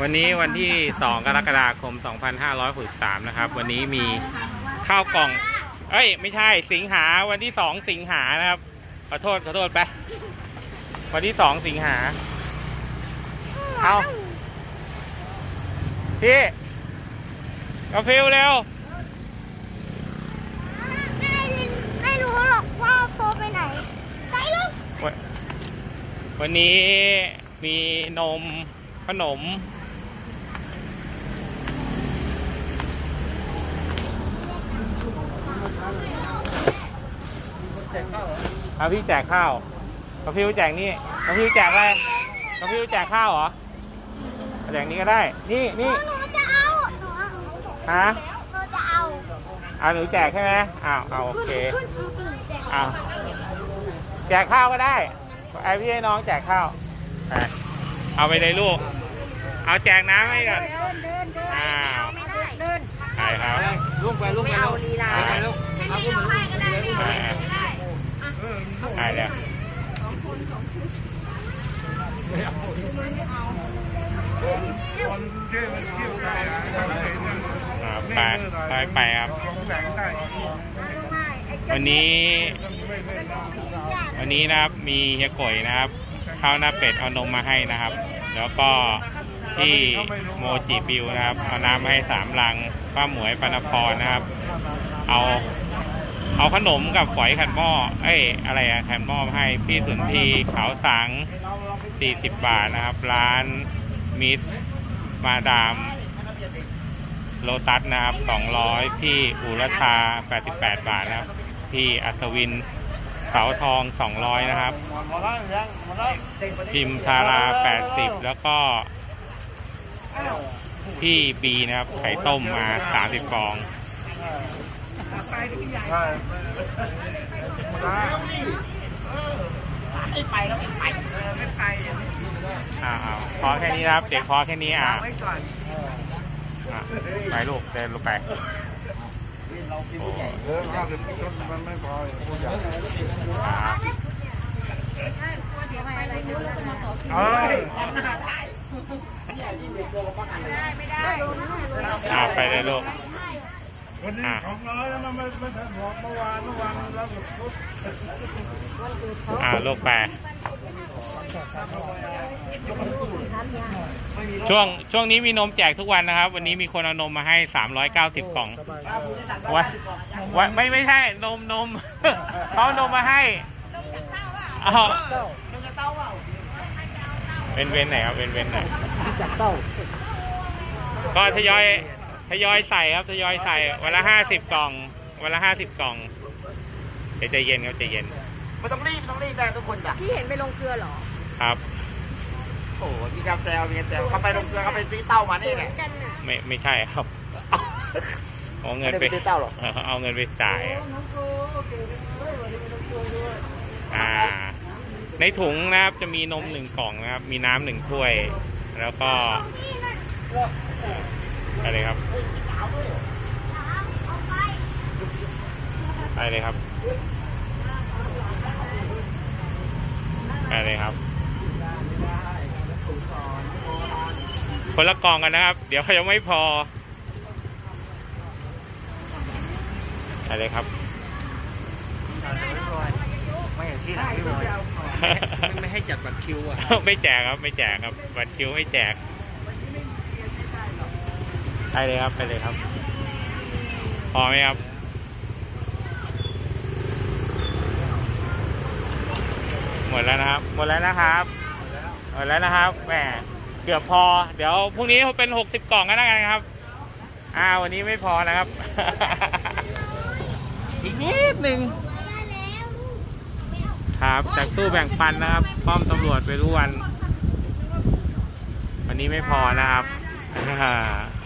วันนี้วันที่ 2 กรกฎาคม 2563 นะครับ วันนี้มีข้าวกล่อง เอ้ย ไม่ใช่สิงหาวันที่ 2 สิงหานะครับ ขอโทษ ขอโทษไป วันที่ 2 สิงหา เอาพี่กาฟิลเร็วไม่ไม่รู้หรอกว่าโฟไปไหนไปลูกวันวันนี้มีนม ขนม เอาพี่แจกข้าวกระพิวแจกนี่กระพิวแจกอะไรกระพิวแจกข้าวเหรอแจกนี้ก็ได้ นี่นี่หนูจะเอา หนูเอาฮะหนูจะเอาเอาหนูแจกใช่ไหมอ้าวเอาโอเคขึ้นแจกอ้าวแจกข้าวก็ได้ไอพี่ให้น้องแจกข้าวไป เอาไปเลยลูก เอาแจกน้ำให้ก่อนเดินเดินเดินอ้าวไม่ได้เดินไปครับลุกไปลุกไปไม่เอาลีลาไปลุกให้ไม่เอาให้ก็ได้ไม่เอาไม่ได้ไปแล้วอ่าไปไปไปครับ วันนี้ วันนี้นะครับมีเฮียก่อยนะครับ ข้าวหน้าเป็ดเอานมมาให้นะครับ แล้วก็ที่โมจิบิวนะครับ เอาน้ำมาให้สามลังป้าหมวยปานพรนะครับ เอาเอาขนมกับฝอยขันหม้อ เอ้ย อะไรอะขันหม้อให้พี่สุนทรีขาวสัง 40 บาทนะครับ ร้านมิสมาดามโลตัสนะครับ 200 พี่อุรชา 88 บาทนะครับ พี่อัศวิน เสาทอง 200 นะครับ พิมพ์ทารา 80 แล้วก็พี่บีนะครับ ไข่ต้มมา 30ฟองอ่าเอาพอแค่นี้นะครับ เด็กพอแค่นี้อะไปลูกเดินลงไป เออห้าสิบชุดมันไม่พอผู้ใหญ่ครับเอ้ยอ่าไปเลยลูกวันนี้ของน้อยแล้วมันไม่ไม่ทันบอกเมื่อวานเมื่อวานเราหยุดพุธอ่าลูกไป ช่วงช่วงนี้มีนมแจกทุกวันนะครับ วันนี้มีคนเอานมมาให้ 390กล่องวะวะไม่ไม่ใช่นมนม เขาเอานมมาให้เอาเป็นเว้นไหนครับเป็นเว้นไหนจับเต้าก็ทยอยทยอยใส่ครับทยอยใส่วันละห้าสิบกล่องวันละห้าสิบกล่องเดี๋ยวใจเย็นครับใจเย็นไม่ต้องรีบไม่ต้องรีบได้ทุกคนจ้ะพี่เห็นไปลงเกลือเหรอครับโอ้โหมีการแซวมีการแซวเขาไปลงเกลือเขาไปซื้อเต้ามานี่แหละกันน่ะไม่ไม่ใช่ครับเอาเงินไม่ไปได้ไปซื้อเต้าหรอก เออเอาเงินไปจ่ายอะอ่า ในถุงนะครับจะมีนมหนึ่งกล่องนะครับ มีน้ำหนึ่งถ้วย แล้วก็อะไรครับไปเลยครับไปเลยครับ คนละกล่องกันนะครับ เดี๋ยวเขายังไม่พอไปเลยครับไม่อย่างที่ไหนพี่บอยไม่ให้จัดบัตรคิวอะไม่แจกครับไม่แจกครับ บัตรคิวไม่แจกไปเลยครับไปเลยครับพอไหมครับหมดแล้วนะครับ หมดแล้วนะครับ หมดแล้วนะครับแหม เกือบพอ เดี๋ยวพรุ่งนี้เป็นหกสิบกล่องกันแล้วกันครับ อ่าวันนี้ไม่พอนะครับ อีกนิดหนึ่งครับจากตู้แบ่งปันนะครับ ป้อมตำรวจไปทุกวัน วันนี้ไม่พอนะครับ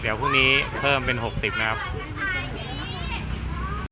เดี๋ยวพรุ่งนี้เพิ่มเป็นหกติบนะครับ